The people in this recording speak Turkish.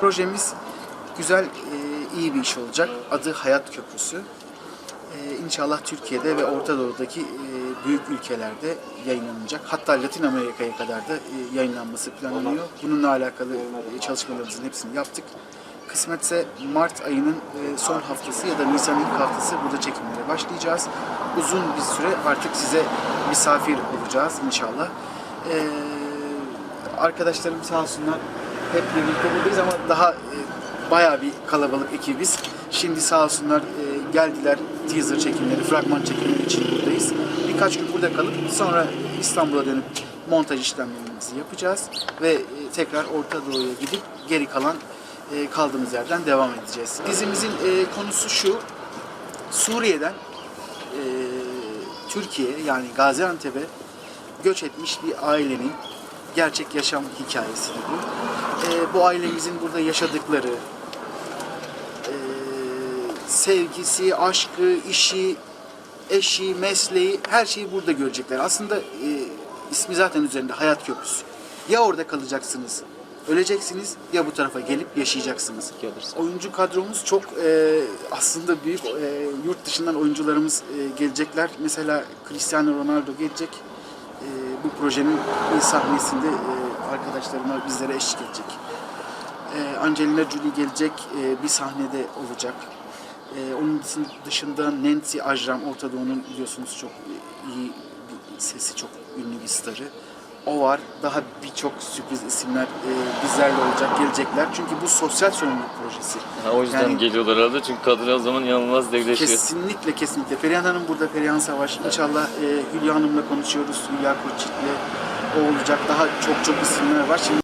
Projemiz güzel, e, iyi bir iş olacak. Adı Hayat Köprüsü. E, İnşallah Türkiye'de ve Orta Doğu'daki e, büyük ülkelerde yayınlanacak. Hatta Latin Amerika'ya kadar da yayınlanması planlanıyor. Bununla alakalı çalışmalarımızın hepsini yaptık. Kısmetse Mart ayının son haftası ya da Nisan ilk haftası burada çekimlere başlayacağız. Uzun bir süre artık size misafir olacağız inşallah. Arkadaşlarım sağ olsunlar hep birlikte buradayız ama daha e, bayağı bir kalabalık ekibiz. Şimdi sağ olsunlar e, geldiler teaser çekimleri, fragman çekimleri için buradayız. Birkaç gün burada kalıp sonra İstanbul'a dönüp montaj işlemlerimizi yapacağız ve e, tekrar Orta Doğu'ya gidip geri kalan e, kaldığımız yerden devam edeceğiz. Dizimizin e, konusu şu, Suriye'den e, Türkiye'ye yani Gaziantep'e göç etmiş bir ailenin gerçek yaşam hikayesi bu. E, bu ailemizin burada yaşadıkları, e, sevgisi, aşkı, işi, eşi, mesleği her şeyi burada görecekler. Aslında e, ismi zaten üzerinde Hayat Köprüsü. Ya orada kalacaksınız, öleceksiniz ya bu tarafa gelip yaşayacaksınız. Oyuncu kadromuz çok e, aslında büyük e, yurt dışından oyuncularımız e, gelecekler. Mesela Cristiano Ronaldo gelecek. E, bu projenin sahnesinde e, arkadaşlarıma bizlere eşlik edecek. E, Angelina Jolie gelecek, e, bir sahnede olacak. E, onun dışında Nancy Ajram, Orta Doğu'nun biliyorsunuz çok iyi bir sesi, çok ünlü bir starı. O var. Daha birçok sürpriz isimler e, bizlerle olacak, gelecekler. Çünkü bu sosyal sorumluluk projesi. Ha, o yüzden Yani- geliyorlar arada çünkü kadro o zaman inanılmaz devleşiyor. Kesinlikle kesinlikle. Perihan Hanım burada, Perihan Savaş. İnşallah e, Hülya Hanım'la konuşuyoruz. Hülya Koçit'le o olacak. Daha çok çok isimler var. Şimdi